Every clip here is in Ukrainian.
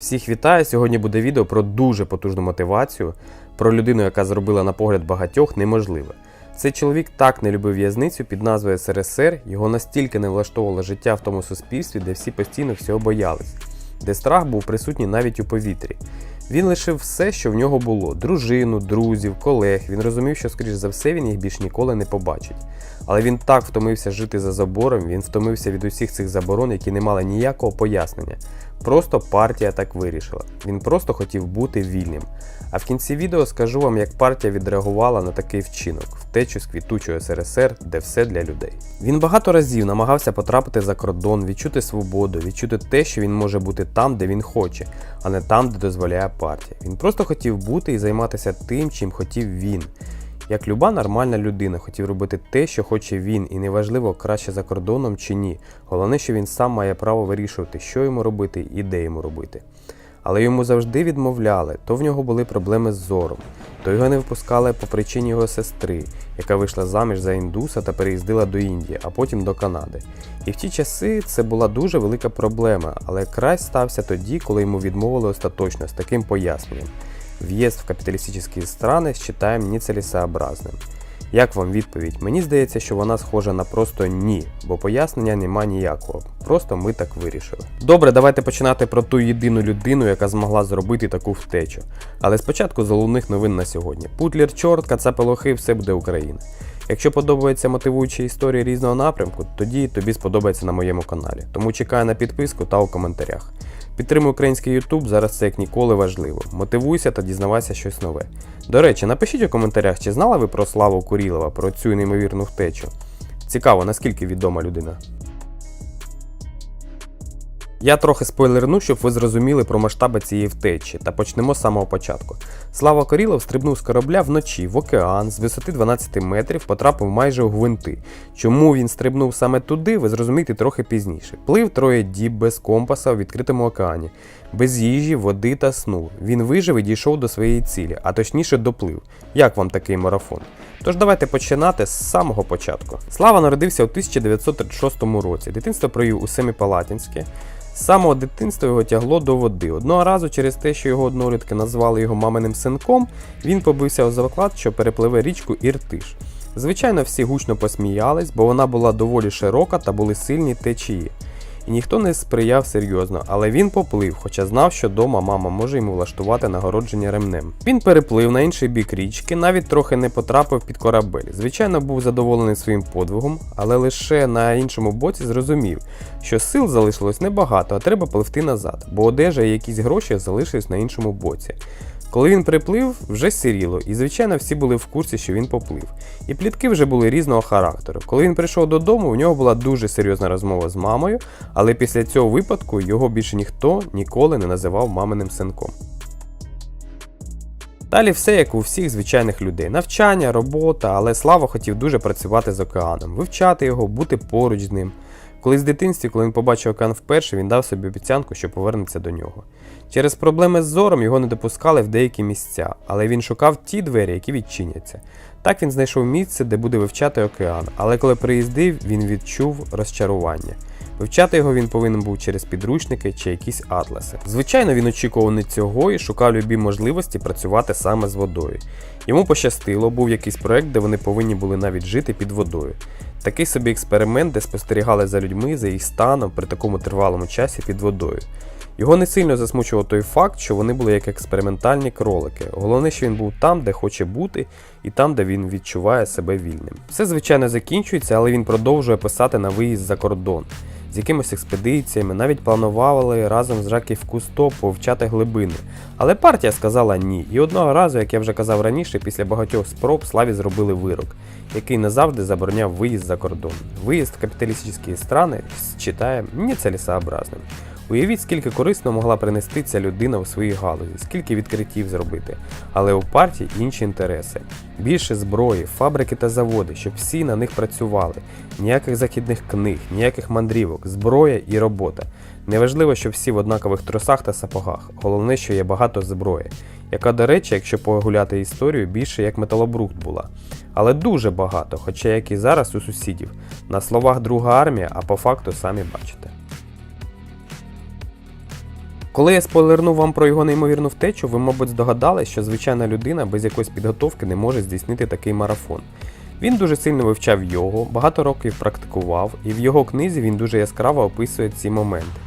Всіх вітаю! Сьогодні буде відео про дуже потужну мотивацію, про людину, яка зробила на погляд багатьох неможливе. Цей чоловік так не любив в'язницю під назвою СРСР, його настільки не влаштовувало життя в тому суспільстві, де всі постійно всього боялись, де страх був присутній навіть у повітрі. Він лишив все, що в нього було: дружину, друзів, колег. Він розумів, що, скоріш за все, він їх більш ніколи не побачить. Але він так втомився жити за забором, він втомився від усіх цих заборон, які не мали ніякого пояснення. Просто партія так вирішила. Він просто хотів бути вільним. А в кінці відео скажу вам, як партія відреагувала на такий вчинок втечу з квітучого СРСР, де все для людей. Він багато разів намагався потрапити за кордон, відчути свободу, відчути те, що він може бути там, де він хоче, а не там, де дозволяє партія. Він просто хотів бути і займатися тим, чим хотів він. Як люба нормальна людина хотів робити те, що хоче він, і неважливо, краще за кордоном чи ні. Головне, що він сам має право вирішувати, що йому робити і де йому робити. Але йому завжди відмовляли, то в нього були проблеми з зором, то його не впускали по причині його сестри, яка вийшла заміж за індуса та переїздила до Індії, а потім до Канади. І в ті часи це була дуже велика проблема, але край стався тоді, коли йому відмовили остаточно з таким поясненням. Въезд в капиталистические страны считаем нецелесообразним. Як вам відповідь? Мені здається, що вона схожа на просто ні, бо пояснення нема ніякого. Просто ми так вирішили. Добре, давайте починати про ту єдину людину, яка змогла зробити таку втечу. Але спочатку з головних новин на сьогодні. Путлер, чорт, кацапи лохи, все буде Україна. Якщо подобаються мотивуючі історії різного напрямку, тоді тобі сподобається на моєму каналі. Тому чекаю на підписку та у коментарях. Підтримуй український YouTube, зараз це як ніколи важливо. Мотивуйся та дізнавайся щось нове. До речі, напишіть у коментарях, чи знали ви про Славу Курілова, про цю неймовірну втечу. Цікаво, наскільки відома людина. Я трохи спойлерну, щоб ви зрозуміли про масштаби цієї втечі, та почнемо з самого початку. Слава Корілов стрибнув з корабля вночі в океан з висоти 12 метрів, потрапив майже у гвинти. Чому він стрибнув саме туди, ви зрозумієте трохи пізніше. Плив троє діб без компаса у відкритому океані, без їжі, води та сну. Він вижив і дійшов до своєї цілі, а точніше доплив. Як вам такий марафон? Тож давайте починати з самого початку. Слава народився у 1936 році. Дитинство провів у Семипалатинське. З самого дитинства його тягло до води. Одного разу через те, що його однолітки назвали його маминим синком, він побився у заклад, що перепливе річку Іртиш. Звичайно, всі гучно посміялись, бо вона була доволі широка та були сильні течії. І ніхто не сприяв серйозно, але він поплив, хоча знав, що дома мама може йому влаштувати нагородження ремнем. Він переплив на інший бік річки, навіть трохи не потрапив під корабель. Звичайно, був задоволений своїм подвигом, але лише на іншому боці зрозумів, що сил залишилось небагато, а треба пливти назад, бо одежа і якісь гроші залишились на іншому боці. Коли він приплив, вже сіріло, і звичайно всі були в курсі, що він поплив. І плітки вже були різного характеру. Коли він прийшов додому, у нього була дуже серйозна розмова з мамою, але після цього випадку його більше ніхто ніколи не називав маминим синком. Далі все як у всіх звичайних людей: навчання, робота, але Слава хотів дуже працювати з океаном, вивчати його, бути поруч з ним. Колись в дитинстві, коли він побачив океан вперше, він дав собі обіцянку, що повернеться до нього. Через проблеми з зором його не допускали в деякі місця, але він шукав ті двері, які відчиняться. Так він знайшов місце, де буде вивчати океан, але коли приїздив, він відчув розчарування. Вивчати його він повинен був через підручники чи якісь атласи. Звичайно, він очікував не цього і шукав любі можливості працювати саме з водою. Йому пощастило, був якийсь проект, де вони повинні були навіть жити під водою. Такий собі експеримент, де спостерігали за людьми, за їх станом при такому тривалому часі під водою. Його не сильно засмучував той факт, що вони були як експериментальні кролики. Головне, що він був там, де хоче бути, і там, де він відчуває себе вільним. Все, звичайно, закінчується, але він продовжує писати на виїзд за кордон. З якимись експедиціями, навіть планували разом з Жаків Кусто повчати глибини. Але партія сказала ні. І одного разу, як я вже казав раніше, після багатьох спроб Славі зробили вирок, який назавжди забороняв виїзд за кордон. Виїзд в капіталістичні страни читає нецелесообразним. Уявіть, скільки корисно могла принести ця людина у своїй галузі, скільки відкриттів зробити. Але у партії інші інтереси. Більше зброї, фабрики та заводи, щоб всі на них працювали. Ніяких західних книг, ніяких мандрівок, зброя і робота. Неважливо, що всі в однакових тросах та сапогах. Головне, що є багато зброї, яка, до речі, якщо погуляти історію, більше як металобрухт була. Але дуже багато, хоча як і зараз у сусідів. На словах друга армія, а по факту самі бачите. Коли я спойлернув вам про його неймовірну втечу, ви, мабуть, здогадались, що звичайна людина без якоїсь підготовки не може здійснити такий марафон. Він дуже сильно вивчав його, багато років практикував, і в його книзі він дуже яскраво описує ці моменти.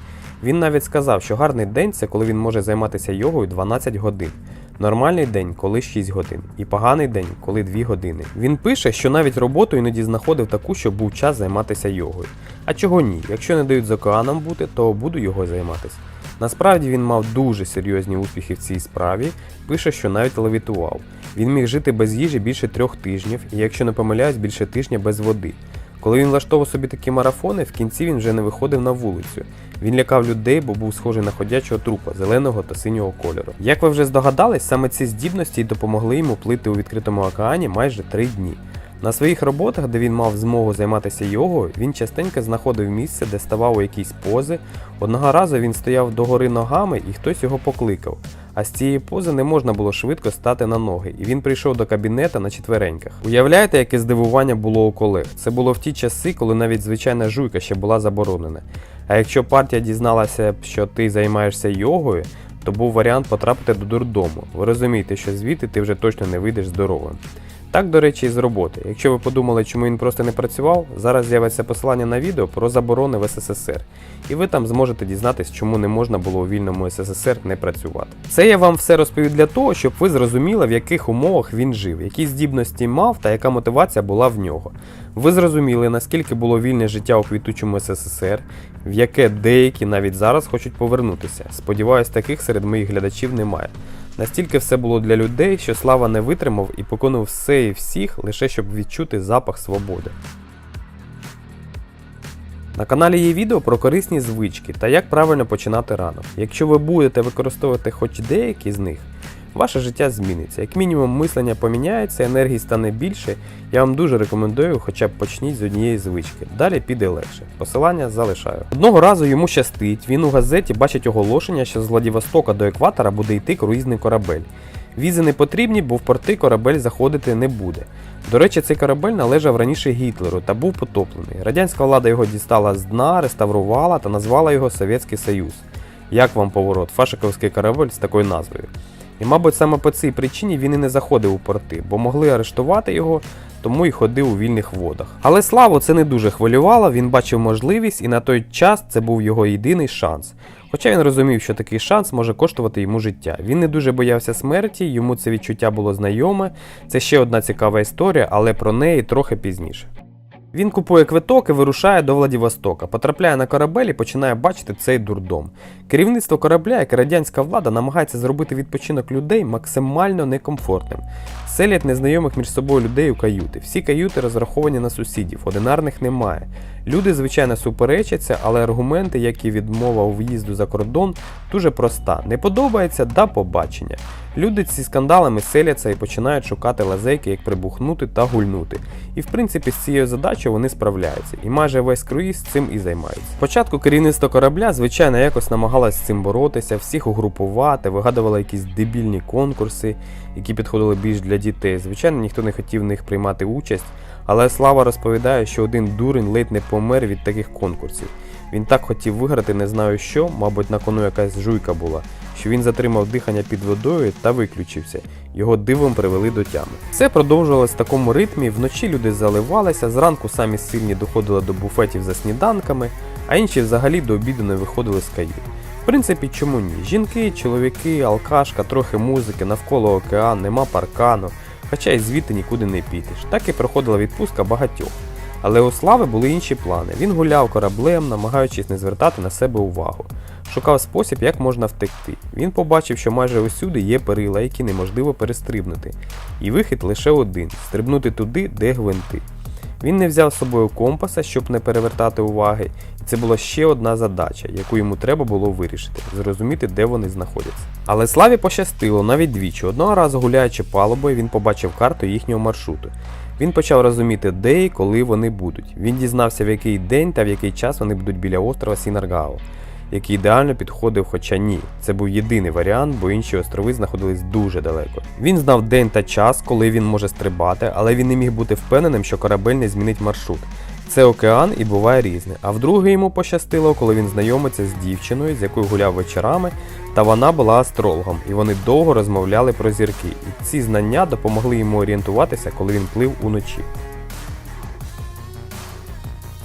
Він навіть сказав, що гарний день це коли він може займатися йогою 12 годин. Нормальний день, коли 6 годин, і поганий день, коли 2 години. Він пише, що навіть роботу іноді знаходив таку, щоб був час займатися йогою. А чого ні? Якщо не дають з океаном бути, то буду його займатися. Насправді він мав дуже серйозні успіхи в цій справі, пише, що навіть левітував. Він міг жити без їжі більше трьох тижнів, і якщо не помиляюсь, більше тижня без води. Коли він влаштовував собі такі марафони, в кінці він вже не виходив на вулицю. Він лякав людей, бо був схожий на ходячого трупа зеленого та синього кольору. Як ви вже здогадались, саме ці здібності й допомогли йому плити у відкритому океані майже три дні. На своїх роботах, де він мав змогу займатися йогою, він частенько знаходив місце, де ставав у якісь пози. Одного разу він стояв догори ногами і хтось його покликав. А з цієї пози не можна було швидко стати на ноги, і він прийшов до кабінета на четвереньках. Уявляєте, яке здивування було у колег? Це було в ті часи, коли навіть звичайна жуйка ще була заборонена. А якщо партія дізналася, що ти займаєшся йогою, то був варіант потрапити до дурдому. Ви розумієте, що звідти ти вже точно не вийдеш здоровим. Так, до речі, і з роботи. Якщо ви подумали, чому він просто не працював, зараз з'явиться посилання на відео про заборони в СССР, і ви там зможете дізнатись, чому не можна було у вільному СССР не працювати. Це я вам все розповів для того, щоб ви зрозуміли, в яких умовах він жив, які здібності мав та яка мотивація була в нього. Ви зрозуміли, наскільки було вільне життя у квітучому СССР, в яке деякі навіть зараз хочуть повернутися. Сподіваюсь, таких серед моїх глядачів немає. Настільки все було для людей, що слава не витримав і поконув все і всіх, лише щоб відчути запах свободи. На каналі є відео про корисні звички та як правильно починати ранок. Якщо ви будете використовувати хоч деякі з них, ваше життя зміниться. Як мінімум мислення поміняється, енергії стане більше. Я вам дуже рекомендую, хоча б почніть з однієї звички. Далі піде легше. Посилання залишаю. Одного разу йому щастить, він у газеті бачить оголошення, що з Владивостока до екватора буде йти круїзний корабель. Візи не потрібні, бо в порти корабель заходити не буде. До речі, цей корабель належав раніше Гітлеру та був потоплений. Радянська влада його дістала з дна, реставрувала та назвала його Совєтський Союз. Як вам поворот, фашиковський корабель з такою назвою? І, мабуть, саме по цій причині він і не заходив у порти, бо могли арештувати його, тому й ходив у вільних водах. Але Славу це не дуже хвилювало, він бачив можливість, і на той час це був його єдиний шанс. Хоча він розумів, що такий шанс може коштувати йому життя. Він не дуже боявся смерті, йому це відчуття було знайоме. Це ще одна цікава історія, але про неї трохи пізніше. Він купує квиток і вирушає до Владивостока, потрапляє на корабель і починає бачити цей дурдом. Керівництво корабля, як і радянська влада, намагається зробити відпочинок людей максимально некомфортним. Селять незнайомих між собою людей у каюти. Всі каюти розраховані на сусідів, одинарних немає. Люди, звичайно, суперечаться, але аргументи, як і відмова у в'їзду за кордон, дуже проста. Не подобається да побачення. Люди ці скандалами селяться і починають шукати лазейки, як прибухнути та гульнути. І в принципі з цією задачею вони справляються, і майже весь круїз цим і займається. Спочатку керівництво корабля, звичайно, якось намагалось з цим боротися, всіх угрупувати, вигадувало якісь дебільні конкурси, які підходили більш для дітей. Звичайно, ніхто не хотів в них приймати участь, але Слава розповідає, що один дурень ледь не помер від таких конкурсів. Він так хотів виграти, не знаю що, мабуть, на кону якась жуйка була, що він затримав дихання під водою та виключився. Його дивом привели до тями. Все продовжувалось в такому ритмі. Вночі люди заливалися, зранку самі сильні доходили до буфетів за сніданками, а інші взагалі до обіду не виходили з кают. В принципі, чому ні? Жінки, чоловіки, алкашка, трохи музики, навколо океан, нема паркану, хоча й звідти нікуди не підеш. Так і проходила відпустка багатьох. Але у Слави були інші плани. Він гуляв кораблем, намагаючись не звертати на себе увагу. Шукав спосіб, як можна втекти. Він побачив, що майже усюди є перила, які неможливо перестрибнути. І вихід лише один стрибнути туди, де гвинти. Він не взяв з собою компаса, щоб не перевертати уваги, і це була ще одна задача, яку йому треба було вирішити зрозуміти, де вони знаходяться. Але Славі пощастило навіть двічі. Одного разу гуляючи палубою, він побачив карту їхнього маршруту. Він почав розуміти, де і коли вони будуть. Він дізнався, в який день та в який час вони будуть біля острова Сінаргао, який ідеально підходив, хоча ні. Це був єдиний варіант, бо інші острови знаходились дуже далеко. Він знав день та час, коли він може стрибати, але він не міг бути впевненим, що корабель не змінить маршрут. Це океан і буває різне. А вдруге йому пощастило, коли він знайомиться з дівчиною, з якою гуляв вечорами, Та вона була астрологом, і вони довго розмовляли про зірки. І ці знання допомогли йому орієнтуватися, коли він плив уночі.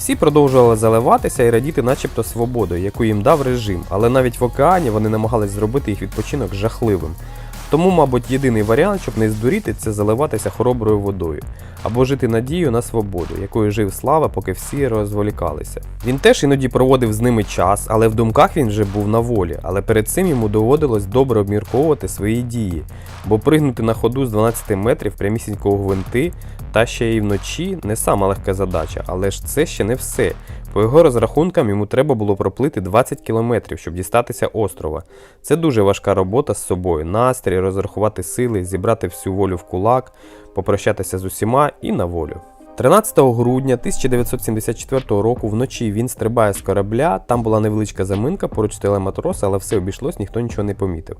Всі продовжували заливатися і радіти начебто свободою, яку їм дав режим, але навіть в океані вони намагались зробити їх відпочинок жахливим. Тому, мабуть, єдиний варіант, щоб не здуріти, це заливатися хороброю водою або жити надією на свободу, якою жив Слава, поки всі розволікалися. Він теж іноді проводив з ними час, але в думках він вже був на волі. Але перед цим йому доводилось добре обмірковувати свої дії, бо пригнути на ходу з 12 метрів прямісінького гвинти та ще й вночі не сама легка задача, але ж це ще не все. По його розрахункам йому треба було проплити 20 кілометрів, щоб дістатися острова. Це дуже важка робота з собою. Настрій, розрахувати сили, зібрати всю волю в кулак, попрощатися з усіма і на волю. 13 грудня 1974 року вночі він стрибає з корабля, там була невеличка заминка, поруч стояли матроси, але все обійшлось, ніхто нічого не помітив.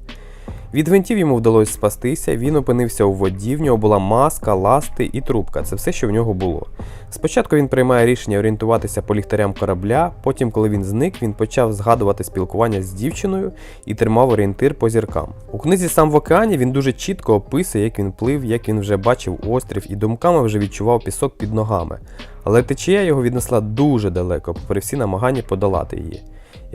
Від гвинтів йому вдалося спастися, він опинився у воді, в нього була маска, ласти і трубка. Це все, що в нього було. Спочатку він приймає рішення орієнтуватися по ліхтарям корабля, потім, коли він зник, він почав згадувати спілкування з дівчиною і тримав орієнтир по зіркам. У книзі сам в океані він дуже чітко описує, як він плив, як він вже бачив острів і думками вже відчував пісок під ногами. Але течія його віднесла дуже далеко, попри всі намагання подолати її.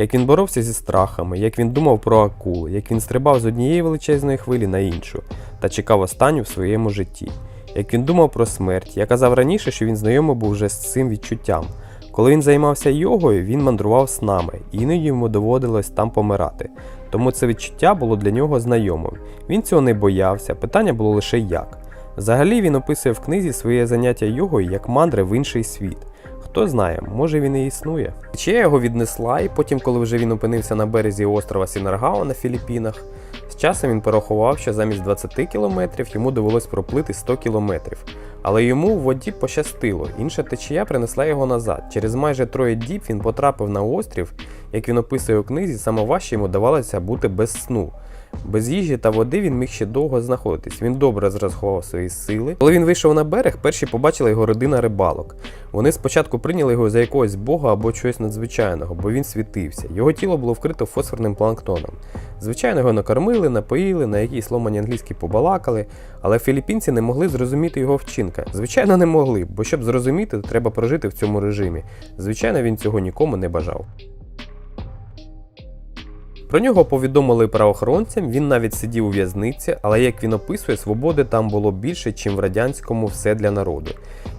Як він боровся зі страхами, як він думав про акули, як він стрибав з однієї величезної хвилі на іншу та чекав останню в своєму житті. Як він думав про смерть, я казав раніше, що він знайомий був вже з цим відчуттям. Коли він займався йогою, він мандрував снами, і іноді йому доводилось там помирати. Тому це відчуття було для нього знайомим. Він цього не боявся, питання було лише як. Взагалі він описує в книзі своє заняття йогою як мандри в інший світ. Хто знає, може він і існує. Течія його віднесла, і потім, коли вже він опинився на березі острова Сінаргао на Філіппінах, з часом він порахував, що замість 20 кілометрів йому довелось проплити 100 кілометрів. Але йому в воді пощастило, інша течія принесла його назад. Через майже троє діб він потрапив на острів, як він описує у книзі, саме важче йому давалося бути без сну. Без їжі та води він міг ще довго знаходитись. Він добре зрахував свої сили. Коли він вийшов на берег, перші побачили його родина рибалок. Вони спочатку прийняли його за якогось бога або чогось надзвичайного, бо він світився. Його тіло було вкрито фосфорним планктоном. Звичайно, його накормили, напоїли, на якійсь ломані англійській побалакали, але філіппінці не могли зрозуміти його вчинка. Звичайно, не могли, бо щоб зрозуміти, треба прожити в цьому режимі. Звичайно, він цього нікому не бажав. Про нього повідомили правоохоронцям, він навіть сидів у в'язниці, але як він описує, свободи там було більше, ніж в радянському все для народу.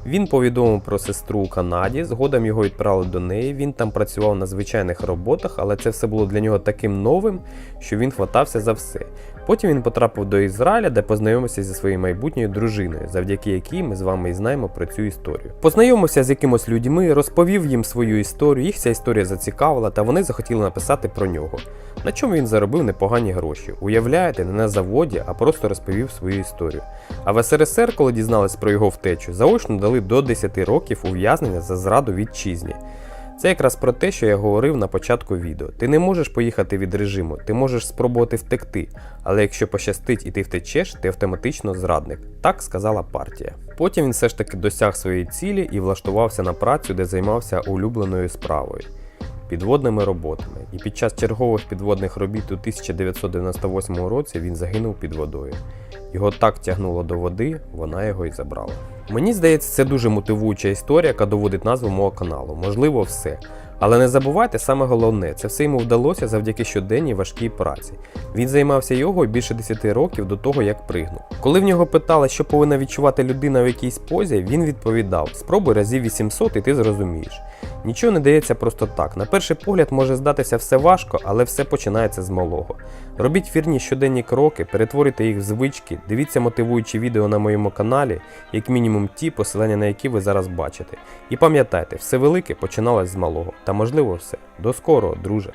Він повідомив про сестру у Канаді, згодом його відправили до неї. Він там працював на звичайних роботах, але це все було для нього таким новим, що він хватався за все. Потім він потрапив до Ізраїля, де познайомився зі своєю майбутньою дружиною, завдяки якій ми з вами і знаємо про цю історію. Познайомився з якимось людьми, розповів їм свою історію, їх ця історія зацікавила, та вони захотіли написати про нього. На чому він заробив непогані гроші. Уявляєте, не на заводі, а просто розповів свою історію. А в СРСР, коли дізнались про його втечу, заочно дали до 10 років ув'язнення за зраду вітчизні. Це якраз про те, що я говорив на початку відео. Ти не можеш поїхати від режиму, ти можеш спробувати втекти, але якщо пощастить і ти втечеш, ти автоматично зрадник. Так сказала партія. Потім він все ж таки досяг своєї цілі і влаштувався на працю, де займався улюбленою справою підводними роботами. І під час чергових підводних робіт у 1998 році він загинув під водою. Його так тягнуло до води, вона його і забрала. Мені здається, це дуже мотивуюча історія, яка доводить назву мого каналу. Можливо, все. Але не забувайте саме головне, це все йому вдалося завдяки щоденній важкій праці. Він займався йогою більше 10 років до того, як пригнув. Коли в нього питали, що повинна відчувати людина в якійсь позі, він відповідав: спробуй разів 800 і ти зрозумієш. Нічого не дається просто так. На перший погляд може здатися все важко, але все починається з малого. Робіть вірні щоденні кроки, перетворюйте їх в звички, дивіться мотивуючі відео на моєму каналі, як мінімум ті, посилання на які ви зараз бачите. І пам'ятайте, все велике починалось з малого. Та можливо все. До скорого, друже!